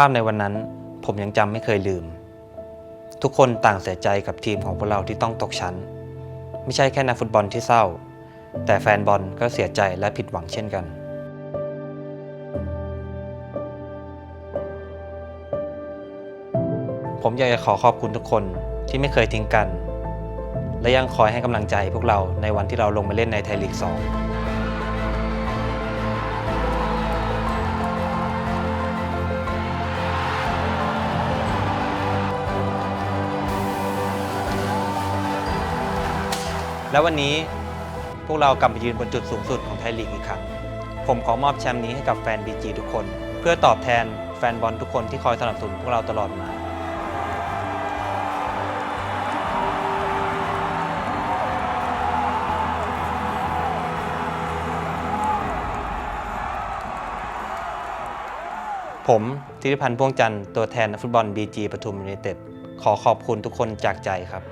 ภาพในวันนั้นผมยังจำไม่เคยลืม ทุกคนต่างเสียใจกับทีมของพวกเราที่ต้องตกชั้น ไม่ใช่แค่นักฟุตบอลที่เศร้า แต่แฟนบอลก็เสียใจและผิดหวังเช่นกันผมอยากจะขอขอบคุณทุกคนที่ไม่เคยทิ้งกัน และยังคอยให้กำลังใจพวกเราในวันที่เราลงมาเล่นในไทยลีก 2 แล้ววันนี้พวกเรากลับมายืนบนจุดสูงสุดของไทยลีกอีกครั้ง ผมขอมอบแชมป์นี้ให้กับแฟน BG ทุกคน เพื่อตอบแทนแฟนบอลทุกคนที่คอยสนับสนุนพวกเราตลอดมาผมธิติพันธ์พ่วงจันทร์ตัวแทนนักฟุตบอล BG ปทุมยูไนเต็ดขอขอบคุณทุกคนจากใจครับ